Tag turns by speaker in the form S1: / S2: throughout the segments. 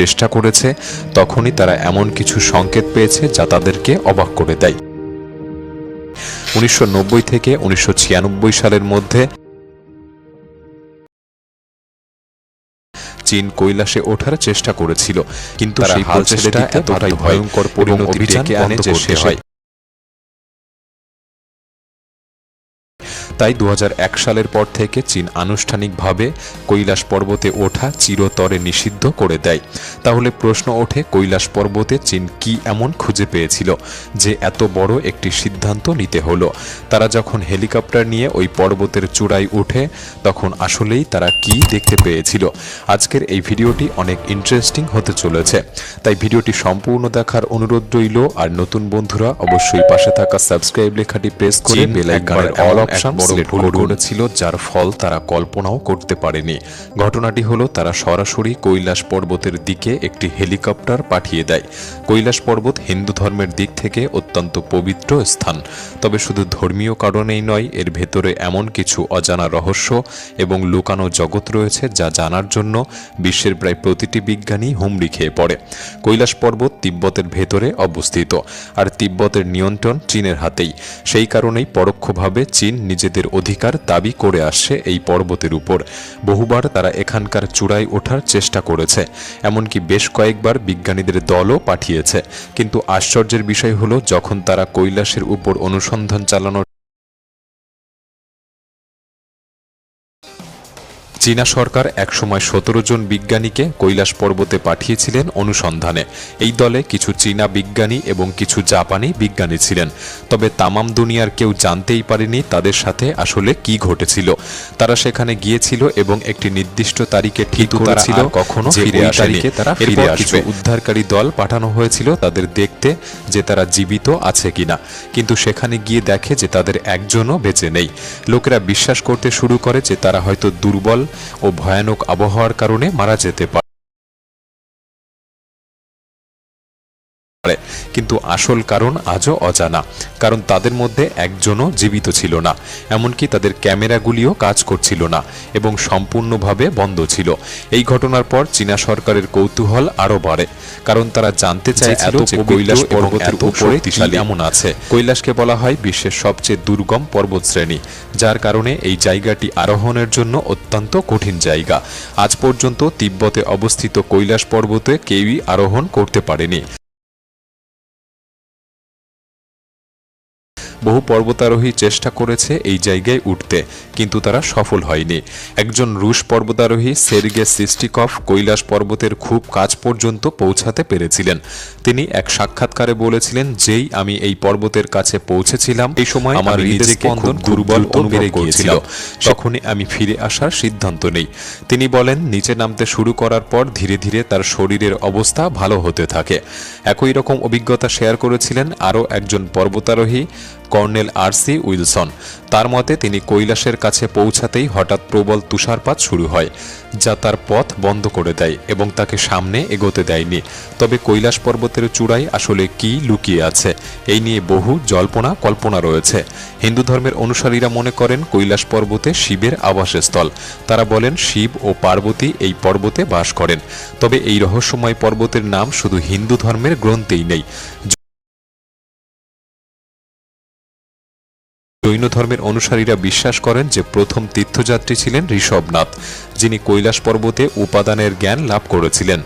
S1: চেষ্টা করেছে তখনই তারা এমন কিছু সংকেত পেয়েছে যা তাদেরকে অবাক করে দেয় উনিশশো নব্বই থেকে উনিশশো ছিয়ানব্বই সালের মধ্যে চীন কৈলাসে ওঠার চেষ্টা করেছিল কিন্তু
S2: তারা
S1: সেই
S2: হাল ছেড়ে
S1: এতটাই ভয়ঙ্কর পরিণতি ডেকে আনে যে শেষ
S2: হয়।
S1: তাই দু হাজার এক সালের পর থেকে চীন আনুষ্ঠানিকভাবে কৈলাস পর্বতে ওঠা চিরতরে নিষিদ্ধ করে দেয়। তাহলে প্রশ্ন ওঠে কৈলাস পর্বতে চীন কি এমন খুঁজে পেয়েছিল যে এত বড় একটি সিদ্ধান্ত নিতে হলো? তারা যখন হেলিকপ্টার নিয়ে ওই পর্বতের চূড়ায় ওঠে তখন আসলেই তারা কি দেখতে পেয়েছিল? আজকের এই ভিডিওটি অনেক ইন্টারেস্টিং হতে চলেছে। তাই ভিডিওটি সম্পূর্ণ দেখার অনুরোধ রইল আর নতুন বন্ধুরা অবশ্যই পাশে থাকা সাবস্ক্রাইব লেখাটি প্রেস করে বেল আইকনের অল অপশন
S2: বড় ভুল
S1: করেছিল যার ফল তারা কল্পনাও করতে পারেনি। ঘটনাটি হলো তারা সরাসরি কৈলাস পর্বতের দিকে একটি হেলিকপ্টার পাঠিয়ে দেয়। কৈলাস পর্বত হিন্দু ধর্মের দিক থেকে অত্যন্ত পবিত্র স্থান। তবে শুধু ধর্মীয় কারণেই নয় এর ভেতরে এমন কিছু অজানা রহস্য এবং লুকানো জগৎ রয়েছে যা জানার জন্য বিশ্বের প্রায় প্রতিটি বিজ্ঞানী হুমড়ি খেয়ে পড়ে। কৈলাস পর্বত তিব্বতের ভেতরে অবস্থিত আর তিব্বতের নিয়ন্ত্রণ চীনের হাতেই। সেই কারণেই পরোক্ষভাবে চীন নিজেদের অধিকার দাবি করে আসছে এই পর্বতের উপর। বহুবার তারা এখানকার চূড়ায় ওঠার চেষ্টা করেছে, এমনকি বেশ কয়েকবার বিজ্ঞানীদের দলও পাঠিয়েছে। কিন্তু আশ্চর্যের বিষয় হলো, যখন তারা কৈলাসের উপর অনুসন্ধান চালানোর চীনা সরকার একসময় সতেরো জন বিজ্ঞানীকে কৈলাস পর্বতে পাঠিয়েছিলেন অনুসন্ধানে। এই দলে কিছু চীনা বিজ্ঞানী এবং কিছু জাপানি বিজ্ঞানী ছিলেন। তবে তামাম দুনিয়ার কেউ জানতেই পারেনি তাদের সাথে আসলে কি ঘটেছিল। তারা সেখানে গিয়েছিল এবং একটি নির্দিষ্ট তারিখে ঠিক করেছিল কখনো ফিরে আসেনি। তারা ফিরে আসবে। উদ্ধারকারী দল পাঠানো হয়েছিল তাদের দেখতে যে তারা জীবিত আছে কিনা। কিন্তু সেখানে গিয়ে দেখে যে তাদের একজনও বেঁচে নেই। লোকেরা বিশ্বাস করতে শুরু করে যে তারা হয়তো দুর্বল ও ভয়ানক আবহাওয়ার কারণে মারা যেতে পারে। কিন্তু আসল কারণ আজও অজানা কারণ তাদের মধ্যে একজনও জীবিত ছিল না এমনকি তাদের ক্যামেরাগুলিও কাজ করছিল না এবং সম্পূর্ণভাবে বন্ধ ছিল। এই ঘটনার পর চীনা সরকারের কৌতূহল আরও বাড়ে কারণ তারা জানতে চাইছিল যে কৈলাস পর্বতের উপরে এমন আছে? কৈলাসকে বলা হয় বিশ্বের সবচেয়ে দুর্গম পর্বত শ্রেণি যার কারণে এই জায়গাটি আরোহণের জন্য অত্যন্ত কঠিন জায়গা। আজ পর্যন্ত তিব্বতে অবস্থিত কৈলাস পর্বতে কেউই আরোহণ করতে পারেনি। বহু পর্বতারোহী চেষ্টা করেছে এই জায়গায় উঠতে কিন্তু তারা সফল হয়নি। একজন রুশ পর্বতারোহী সের্গে সিস্টিকফ কৈলাস পর্বতের খুব কাছ পর্যন্ত পৌঁছাতে পেরেছিলেন। তিনি এক সাক্ষাৎকারে বলেছিলেন যেই আমি এই পর্বতের কাছে পৌঁছেছিলাম এই সময় আমার নিজেকে খুব দুর্বল অনুভব করেছিল। তখনই আমি ফিরে আসার সিদ্ধান্ত নেই। তিনি বলেন নিচে নামতে শুরু করার পর ধীরে ধীরে তার শরীরের অবস্থা ভালো হতে থাকে। একই রকম অভিজ্ঞতা শেয়ার করেছিলেন আরও একজন পর্বতারোহী কর্নেল আরসি উইলসন। তার মতে, তিনি কৈলাসের কাছে পৌঁছাতেই হঠাৎ প্রবল তুষারপাত শুরু হয়, যা তার পথ বন্ধ করে দেয় এবং তাকে সামনে এগোতে দেয়নি। তবে কৈলাস পর্বতের চূড়ায় আসলে কি লুকিয়ে আছে, এই নিয়ে বহু জল্পনা কল্পনা রয়েছে। হিন্দু ধর্মের অনুসারীরা মনে করেন, কৈলাস পর্বতে শিবের আবাসস্থল। তারা বলেন, শিব ও পার্বতী এই পর্বতে বাস করেন। তবে এই রহস্যময় পর্বতের নাম শুধু হিন্দু ধর্মের গ্রন্থেই নেই। জৈন ধর্মের অনুসারীরা বিশ্বাস করেন যে প্রথম তীর্থযাত্রী ছিলেন ঋষভনাথ যিনি কৈলাস পর্বতে উপাদানের জ্ঞান লাভ করেছিলেন।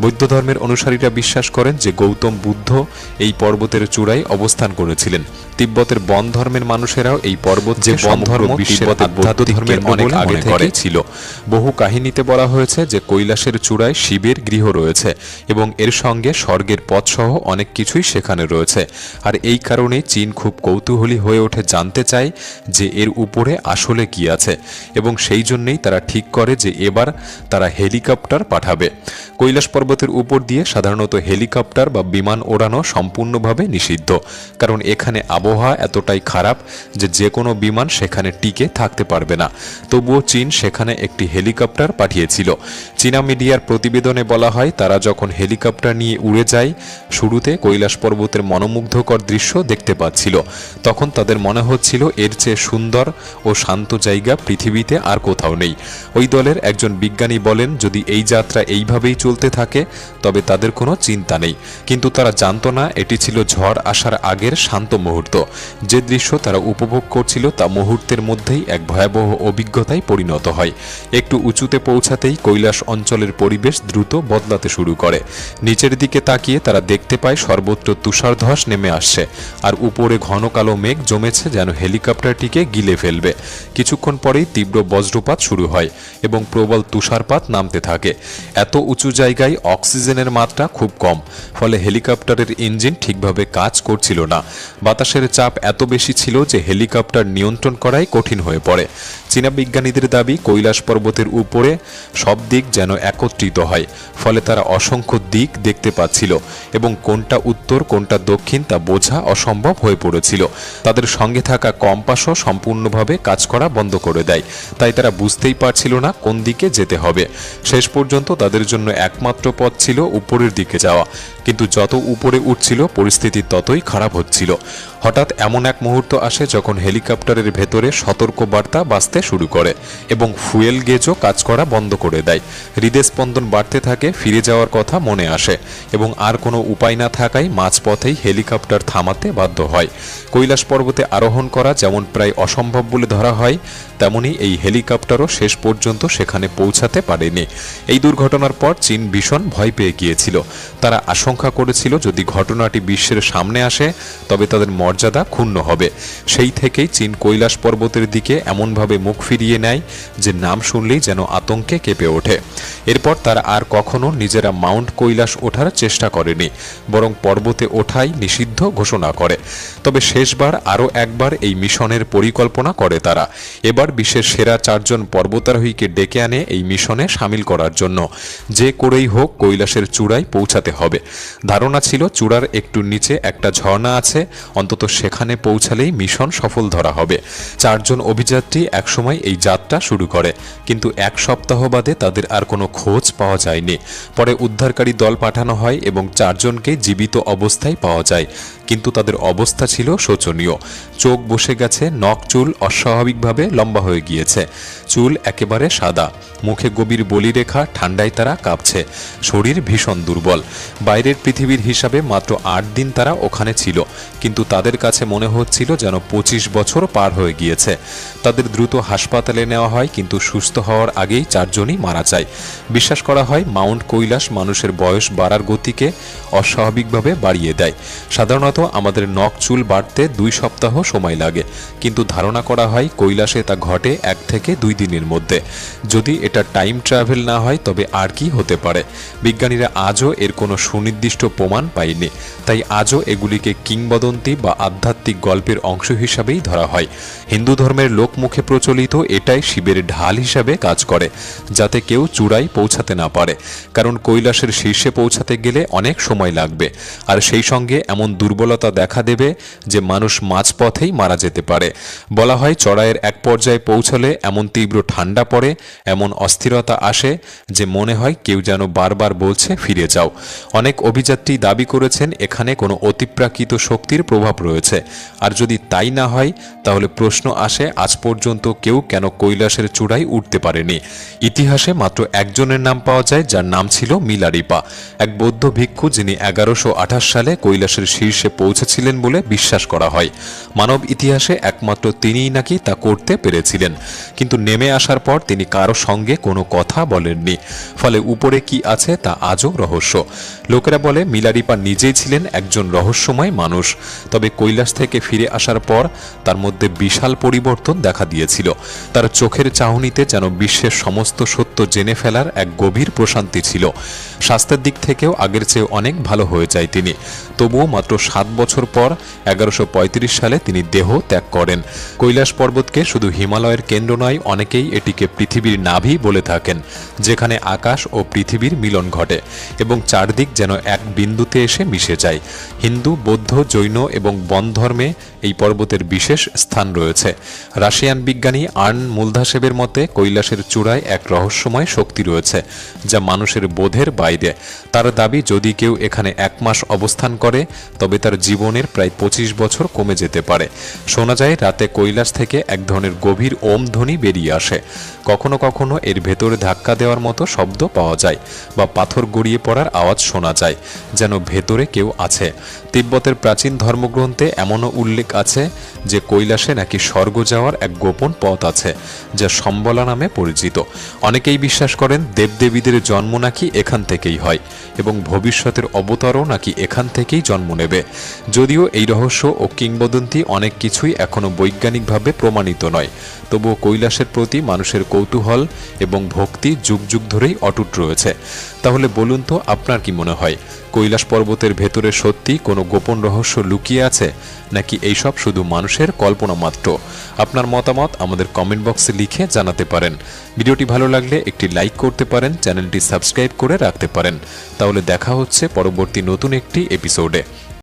S1: বৌদ্ধ ধর্মের অনুসারীরা বিশ্বাস করেন যে গৌতম বুদ্ধ এই পর্বতের চূড়ায় অবস্থান করেছিলেন। তিব্বতের বন ধর্মের মানুষেরাও এই পর্বত যে বন ধর্ম ধর্মের অনেক আগে থেকে ছিল। বহু কাহিনীতে বলা হয়েছে যে কৈলাসের চূড়ায় শিবের গৃহ রয়েছে এবং এর সঙ্গে স্বর্গের পথসহ অনেক কিছুই সেখানে রয়েছে। আর এই কারণেই চীন খুব কৌতূহলী হয়ে ওঠে জানতে চায় যে এর উপরে আসলে কি আছে এবং সেই জন্যই তারা ঠিক করে যে এবার তারা হেলিকপ্টার পাঠাবে। কৈলাস পর্বতের উপর দিয়ে সাধারণত হেলিকপ্টার বা বিমান ওড়ানো সম্পূর্ণভাবে নিষিদ্ধ, কারণ এখানে আবহাওয়া এতটাই খারাপ যে যে কোনো বিমান সেখানে টিকে থাকতে পারবে না। তবুও চীন সেখানে একটি হেলিকপ্টার পাঠিয়েছিল। চীনা মিডিয়ার প্রতিবেদনে বলা হয়, তারা যখন হেলিকপ্টার নিয়ে উড়ে যায়, শুরুতে কৈলাস পর্বতের মনোমুগ্ধকর দৃশ্য দেখতে পাচ্ছিল। তখন তাদের মনে হচ্ছিল বলেছিল এর চেয়ে সুন্দর ও শান্ত জায়গা পৃথিবীতে আর কোথাও নেই। ওই দলের একজন বিজ্ঞানী বলেন, যদি এই যাত্রা এইভাবেই চলতে থাকে, তবে তাদের কোনো চিন্তা নেই। কিন্তু তারা জানতো না, এটি ছিল ঝড় আসার আগের শান্ত মুহূর্ত। যে দৃশ্য তারা উপভোগ করছিল তা মুহূর্তের মধ্যেই এক ভয়াবহ অভিজ্ঞতায় পরিণত হয়। একটু উঁচুতে পৌঁছাতেই কৈলাস অঞ্চলের পরিবেশ দ্রুত বদলাতে শুরু করে। নিচের দিকে তাকিয়ে তারা দেখতে পায়, সর্বত্র তুষারধস নেমে আসছে, আর উপরে ঘন কালো মেঘ জমেছে যেন হেলিকপ্টারটিকে গিলে ফেলবে। কিছুক্ষণ পরেই তীব্র বজ্রপাত শুরু হয় এবং প্রবল তুষারপাত নামতে থাকে। এত উঁচু জায়গায় অক্সিজেনের মাত্রা খুব কম, ফলে হেলিকপ্টারের ইঞ্জিন ঠিকভাবে কাজ করছিল না। বাতাসের চাপ এত বেশি ছিল যে হেলিকপ্টার নিয়ন্ত্রণ করাই কঠিন হয়ে পড়ে। চীনা বিজ্ঞানীদের দাবি, কৈলাস পর্বতের উপরে সব দিক যেন একত্রিত হয়, ফলে তারা অসংখ্য দিক দেখতে পাচ্ছিল এবং কোনটা উত্তর, কোনটা দক্ষিণ তা বোঝা অসম্ভব হয়ে পড়েছিল। তাদের সঙ্গে থাকা কম্পাসও সম্পূর্ণভাবে কাজ করা বন্ধ করে দেয়। তাই তারা বুঝতেই পারছিল না কোন দিকে যেতে হবে। শেষ পর্যন্ত তাদের জন্য একমাত্র পথ ছিল উপরের দিকে যাওয়া। কিন্তু যত উপরে উঠছিল, পরিস্থিতি ততই খারাপ হচ্ছিল। হঠাৎ এমন এক মুহূর্ত আসে যখন হেলিকপ্টারের ভেতরে সতর্ক বার্তা বাঁচতে শুরু করে এবং ফুয়েল গেজও কাজ করা বন্ধ করে দেয়। হৃদস্পন্দন বাড়তে থাকে, ফিরে যাওয়ার কথা মনে আসে এবং আর কোনো উপায় না থাকায় মাঝপথেই হেলিকপ্টার থামাতে বাধ্য হয়। কৈলাস পর্বতে আরোহণ করা যেমন প্রায় অসম্ভব বলে ধরা হয়, তেমনি এই হেলিকপ্টারও শেষ পর্যন্ত সেখানে পৌঁছাতে পারেনি। এই দুর্ঘটনার পর চীন ভীষণ ভয় পেয়ে গিয়েছিল। তারা আশঙ্কা করেছিল যদি ঘটনাটি বিশ্বের সামনে আসে, তবে তাদের মর্যাদা ক্ষুণ্ণ হবে। সেই থেকেই চীন কৈলাস পর্বতের দিকে এমনভাবে মুখ ফিরিয়ে নেয় যে নাম শুনলেই যেন আতঙ্কে কেঁপে ওঠে। এরপর তারা আর কখনো নিজেরা মাউন্ট কৈলাস ওঠার চেষ্টা করেনি, বরং পর্বতে ওঠাই নিষিদ্ধ ঘোষণা করে। তবে শেষবার আরও একবার এই মিশনের পরিকল্পনা করে তারা। এবার বিশ্বের সেরা চারজন পর্বতারোহীকে ডেকে আনে এই মিশনে সামিল করার জন্য। যে করেই হোক কৈলাসের চূড়ায় পৌঁছাতে হবে। ধারণা ছিল চূড়ার একটু নিচে একটা ঝর্ণা আছে, অন্তত সেখানে পৌঁছালেই মিশন সফল ধরা হবে। চারজন অভিযাত্রী একসময় এই যাত্রা শুরু করে, কিন্তু এক সপ্তাহ বাদে তাদের আর কোনো খোঁজ পাওয়া যায়নি। পরে উদ্ধারকারী দল পাঠানো হয় এবং চারজনকে জীবিত অবস্থায় পাওয়া যায়, কিন্তু তাদের অবস্থা ছিল শোচনীয়। চোখ বসে গেছে নখ চুল অস্বাভাবিকভাবে লম্বা হয়ে গিয়েছে। চুল একেবারে সাদা। মুখে গভীর বলিরেখা, ঠান্ডায় তারা কাঁপছে। শরীর ভীষণ দুর্বল। বাইরের পৃথিবীর হিসাবে মাত্র আট দিন তারা ওখানে ছিল। কিন্তু তাদের কাছে মনে হচ্ছিল যেন পঁচিশ বছর পার হয়ে গিয়েছে। তাদের দ্রুত হাসপাতালে নেওয়া হয়, কিন্তু সুস্থ হওয়ার আগেই চারজনই মারা যায়। বিশ্বাস করা হয়, মাউন্ট কৈলাস মানুষের বয়স বাড়ার গতিকে অস্বাভাবিকভাবে বাড়িয়ে দেয়। সাধারণত আমাদের নখ চুল বাড়তে দুই সপ্তাহ সময় লাগে। কিন্তু ধারণা করা হয়, কৈলাসে তা ঘটে এক থেকে দুই দিনের মধ্যে। যদি এটা টাইম ট্রাভেল না হয়, তবে আর কি হতে পারে। বিজ্ঞানীরা আজও এর কোনো সুনির্দিষ্ট প্রমাণ পায়নি। তাই আজও এগুলিকে কিংবদন্তি বা আধ্যাত্মিক গল্পের অংশ হিসাবেই ধরা হয়। হিন্দু ধর্মের লোকমুখে প্রচলিত এটাই শিবের ঢাল হিসাবে কাজ করে, যাতে কেউ চূড়ায় পৌঁছাতে না পারে। কারণ কৈলাসের শীর্ষে পৌঁছাতে গেলে অনেক সময় লাগবে। আর সেই সঙ্গে এমন দুর্বলতা দেখা দেবে যে মানুষ মাঝপথেই মারা যেতে পারে। বলা হয় চড়াইয়ের এক পর্যায়ে পৌঁছলে এমন তীব্র ঠান্ডা পড়ে, এমন অস্থিরতা আসে যে মনে হয় কেউ যেন বারবার বলছে, ফিরে যাও। অনেক অভিযাত্রী দাবি করেছেন, এখানে কোনো অতিপ্রাকৃত শক্তির প্রভাব রয়েছে। আর যদি তাই না হয়, তাহলে প্রশ্ন আসে, আজ পর্যন্ত কেউ কেন কৈলাসের চূড়ায় উঠতে পারেনি? ইতিহাসে মাত্র একজনের নাম পাওয়া যায়, যার নাম ছিল মিলারিপা। এক বৌদ্ধ ভিক্ষু যিনি এগারোশো সালে কৈলাসের শীর্ষে পৌঁছেছিলেন বলে বিশ্বাস করা হয়। মানব ইতিহাসে একমাত্র তিনিই নাকি তা করতে পেরেছিলেন। কিন্তু নেমে আসার পর তিনি কারও সঙ্গে কোনো কথা বলেননি। ফলে উপরে কি আছে তা আজও রহস্য। লোকেরা বলে, মিলারিপা নিজেই ছিলেন একজন রহস্যময় মানুষ। তবে কৈলাস থেকে ফিরে আসার পর তার মধ্যে বিশাল পরিবর্তন দেখা দিয়েছিল। তার চোখের চাহনিতে যেন বিশ্বের সমস্ত সত্য জেনে ফেলার এক গভীর প্রশান্তি ছিল। স্বাস্থ্যের দিক থেকেও আগের চেয়ে অনেক ভালো হয়ে যায় তিনি। তবুও মাত্র সাত বছর পর এগারোশো সালে তিনি দেহ ত্যাগ করেন। কৈলাস পর্বতকে শুধু হিমালয়ের কেন্দ্র নয়, অনেকেই এটিকে পৃথিবীর নাভি বলে থাকেন, যেখানে আকাশ ও পৃথিবীর মিলন ঘটে এবং চারদিক যেন এক বিন্দুতে এসে মিশে যায়। হিন্দু, বৌদ্ধ, জৈন এবং বন ধর্মে এই পর্বতের বিশেষ স্থান রয়েছে। রাশিয়ান বিজ্ঞানী আর্ন মুলধাসেবের মতে, কৈলাসের চূড়ায় এক রহস্যময় শক্তি রয়েছে, যা মানুষের বোধের বাইরে। তার দাবি, যদি কেউ এখানে এক মাস অবস্থান করে, তবে তার জীবনের প্রায় পঁচিশ বছর কমে যেতে পারে। শোনা যায়, রাতে কৈলাস থেকে এক ধরনের গভীর ওম ধ্বনি বেরিয়ে আসে। কখনো কখনো এর ভেতরে ধাক্কা দেওয়ার মতো শব্দ পাওয়া যায় বা পাথর গড়িয়ে পড়ার আওয়াজ শোনা যায়, যেন ভেতরে কেউ আছে। তিব্বতের প্রাচীন ধর্মগ্রন্থে এমনও উল্লেখ আছে যে কৈলাসে নাকি স্বর্গ যাওয়ার এক গোপন পথ আছে, যা সম্বলা নামে পরিচিত। অনেকেই বিশ্বাস করেন দেবদেবীদের জন্ম নাকি এখান থেকেই হয় এবং ভবিষ্যতের অবতারও নাকি এখান থেকেই জন্ম নেবে। যদিও এই রহস্য ও কিংবদন্তি অনেক কিছুই এখনও বৈজ্ঞানিকভাবে প্রমাণিত নয়। তবুও কৈলাসের প্রতি মানুষের কৌতূহল এবং ভক্তি যুগ যুগ ধরেই অটুট রয়েছে। তাহলে বলুন তো, আপনার কি মনে হয়, কৈলাস পর্বতের ভেতরে সত্যি কোনো গোপন রহস্য লুকিয়ে আছে, নাকি এইসব শুধু মানুষের কল্পনা মাত্র? আপনার মতামত আমাদের কমেন্ট বক্সে লিখে জানাতে পারেন। ভিডিওটি ভালো লাগলে একটি লাইক করতে পারেন, চ্যানেলটি সাবস্ক্রাইব করে রাখতে পারেন। তাহলে দেখা হচ্ছে পরবর্তী নতুন একটি এপিসোডে।